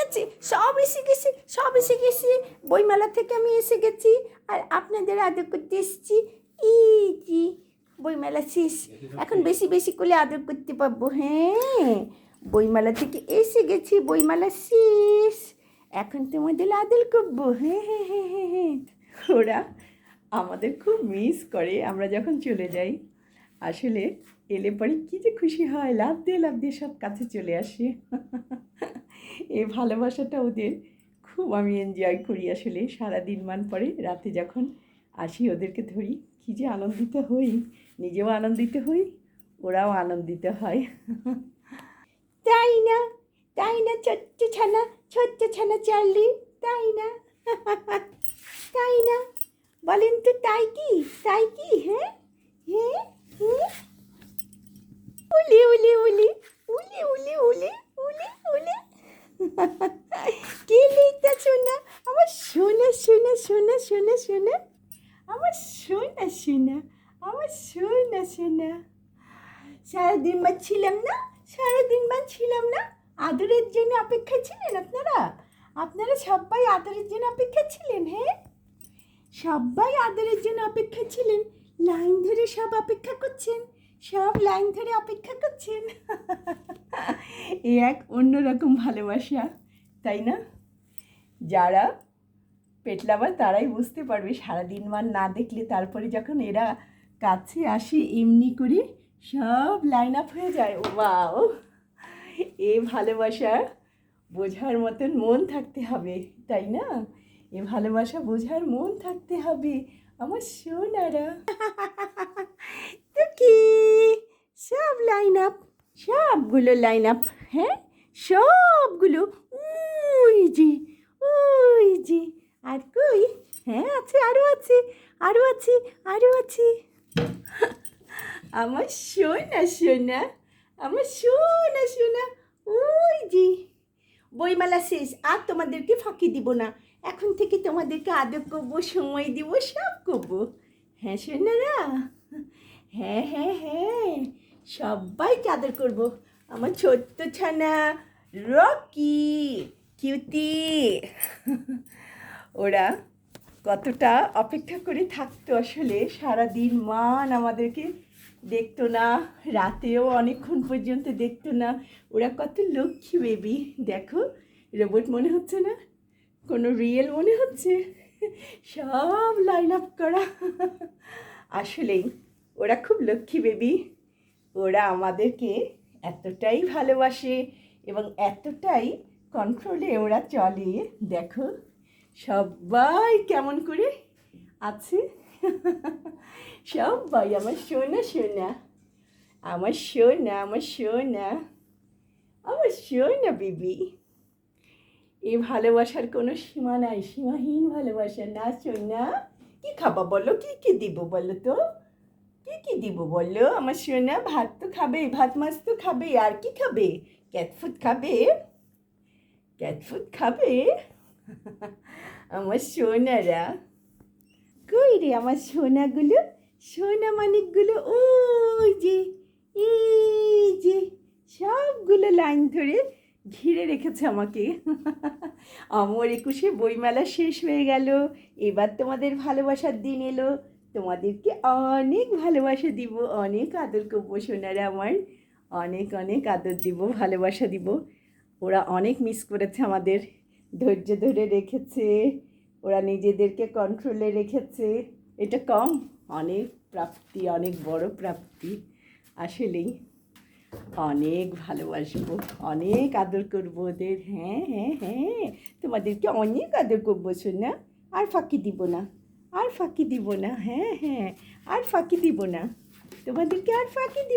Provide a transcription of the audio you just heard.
গেছে, সব এসে গেছে, সব এসে গেছে। বইমেলা থেকে আমি এসে গেছি আর আপনাদের আদর করতে এসেছি। এই যে বইমেলা শেষ। এখন বেশি বেশি করে আদর করতে পারব হ্যাঁ। বইমেলা থেকে এসে গেছি, বইমেলা শেষ। এখন তোমাদের আদর করব হ্যাঁ হ্যাঁ হ্যাঁ হ্যাঁ হ্যাঁ। ওরা আমাদের খুব মিস করে, আমরা যখন চলে যাই, আসলে এলে পরে কী যে খুশি হয়, লাভ দিয়ে লাভ দিয়ে সব কাছে চলে আসে। এই ভালোবাসাটা ওদের খুব আমি এনজয় করি আসলে সারাদিন মান পরে রাতে যখন আসি ওদেরকে ধরি, কী যে আনন্দিত হই, নিজেও আনন্দিত হই, ওরাও আনন্দিত হয়। তাই না? তাই না ছোট্ট ছানা ছোট্ট ছানা চার্লি? তাই না? তাই না? বলেন তো তাই কি? তাই কি? হ্যাঁ? হ্যাঁ? হ্যাঁ? উলি উলি উলি উলি উলি উলি। শোনা? আমার শোনা শোনা, আমার শোনা শোনা। সারাদিন বার ছিলাম না, সারাদিন বার ছিলাম না। আদরের জন্য অপেক্ষা ছিলেন আপনারা? আপনারা সবাই আদরের জন্য অপেক্ষা ছিলেন হ্যাঁ সবাই আদরের জন্য অপেক্ষা ছিলেন, লাইন ধরে সব অপেক্ষা করছেন, সব লাইন ধরে অপেক্ষা করছেন। এ এক অন্যরকম ভালোবাসা, তাই না? যারা পেটলাবার তারাই বুঝতে পারবে সারাদিন মান না দেখলে তারপরে যখন এরা কাছে আসে, এমনি করে সব লাইন আপ হয়ে যায়। ও বাও এ ভালোবাসা বোঝার মতন মন থাকতে হবে, তাই না? এ ভালোবাসা বোঝার মন থাকতে হবে আমার সোনারা। তো কি সব লাইন আপ সবগুলো লাইন আপ হ্যাঁ? সবগুলো ওই জি ওই যে আর কই? হ্যাঁ আছে আরও আছে আরও আছে আরও আছে। আমার সোনা সোনা, আমার সোনা সোনা, ওই যে। বইমেলা শেষ, আর তোমাদেরকে ফাঁকি দিব না। এখন থেকে তোমাদেরকে আদর করব, সময় দিব, সব করব। হ্যাঁ সোনারা? হ্যাঁ হ্যাঁ হ্যাঁ সবাইকে আদর করব। আমার ছোট্ট ছানা রকি, কিউটি। ওরা কতটা অপেক্ষা করে থাকতো আসলে সারা দিন মান আমাদেরকে দেখতো না, রাতেও অনেকক্ষণ পর্যন্ত দেখতো না। ওরা কত লক্ষ্মী বেবি, দেখো রোবট মনে হচ্ছে না? কোনো রিয়েল মনে হচ্ছে? সব লাইন আপ করা। আসলেই ওরা খুব লক্ষ্মী বেবি। ওরা আমাদেরকে এতটাই ভালোবাসে এবং এতটাই কন্ট্রোলে ওরা চলে, দেখো। সবাই কেমন করে আছে? সবাই, আমার সোনা সোনা। আমার সোনা আমার সোনা। আমার সোনা, বিবি। এই ভালোবাসার কোনো সীমা নাই, সীমাহীন ভালোবাসা না, সোনা। কি খাবা বলো? কি কি দিব বলো তো? কি কি দিব বলো? আমার সোনা, ভাত তো খাবে ভাত, মাছ তো খাবে আর কি খাবে? ক্যাট ফুড খাবে? ক্যাট ফুড খাবে? আমার সোনারা কই রে আমার সোনাগুলো সোনা মানিকগুলো ওই যে যে সবগুলো লাইন ধরে ঘিরে রেখেছে আমাকে। আমার একুশে বইমেলা শেষ হয়ে গেল। এবার তোমাদের ভালোবাসার দিন এলো। তোমাদেরকে অনেক ভালোবাসা দিব, অনেক আদর করব সোনারা আমার। অনেক অনেক আদর দিব, ভালোবাসা দিব। ওরা অনেক মিস করেছে আমাদের। ধৈর্য ধরে রেখেছে, ওরা নিজেদেরকে কন্ট্রোলে রেখেছে। এটা কম, অনেক প্রাপ্তি, অনেক বড় প্রাপ্তি। আসলেই অনেক ভালোবাসবো, অনেক আদর করব ওদের। হ্যাঁ হ্যাঁ হ্যাঁ তোমাদেরকে অনেক আদর করব শোনা আর ফাঁকি দিব না, আর ফাঁকি দিব না। হ্যাঁ হ্যাঁ আর ফাঁকি দিব না। তোমাদেরকে আর ফাঁকি দিব